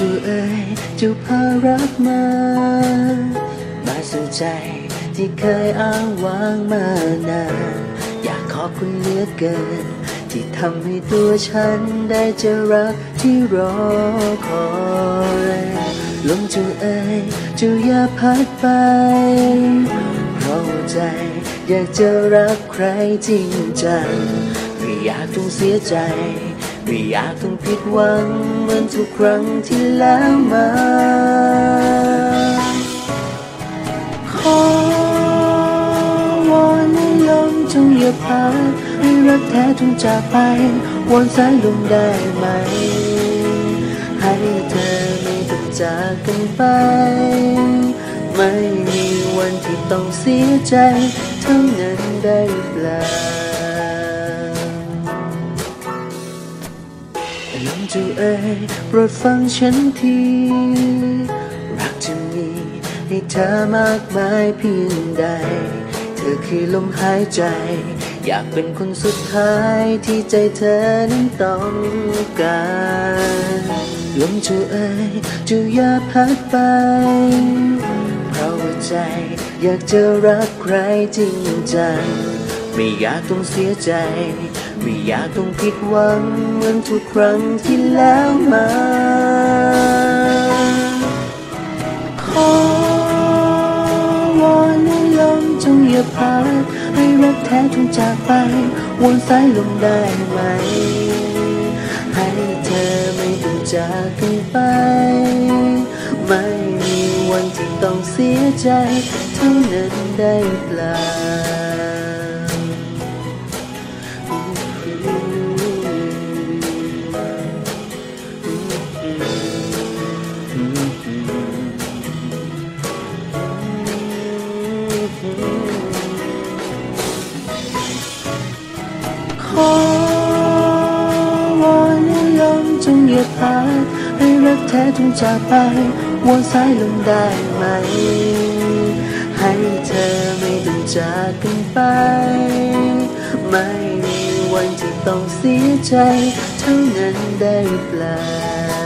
จูเอ๋ยจูพารักมา มาสู่ใจที่เคยอ้างว้างมานาน อยากขอบคุณเหลือเกิน ที่ทำให้ตัวฉันได้เจอรักที่รอคอยลมจูเอ๋ยจูอย่าพัดไปเพราะใจอยากจะรักใครจริงจังไม่อยากต้องเสียใจ ไม่อยากต้องผิดหวังเหมือนทุกครั้งที่แล้วมา ขอวอนให้ลมจงอย่าพัดให้รักแท้จงจากไปวอนสายลมได้ไหม ให้เธอไม่ต้องจากกันไป ไม่มีวันที่ต้องเสียใจเท่านั้นได้หรือเปล่า จูเอ๋ยโปรดฟังฉันที รักจะมีให้เธอมากมายเพียงใด เธอคือลมหายใจ อยากเป็นคนสุดท้ายที่ใจเธอนั้นต้องการลมจูเอ๋ยจูอย่าพัดไป เพราะว่าใจอยากจะรักใครจริงจัง ไม่อยากต้องเสียใจ ไม่อยากต้องผิดหวังเหมือนทุกครั้งที่แล้วมา ขอวอนให้ลมจงอย่าพัดให้รักแท้จงจากไป วนสายลมได้ไหม ให้เธอไม่ต้องจากกันไปไม่มีวันที่ต้องเสียใจเท่านั้นได้เปล่า ขอวอนให้ลมจงหยุดพัดให้รักแท้จงจากไปวนสายลมได้ไหม ให้เธอไม่ต้องจากกันไป ไม่มีวันที่ต้องเสียใจ เท่านั้นได้หรือเปล่า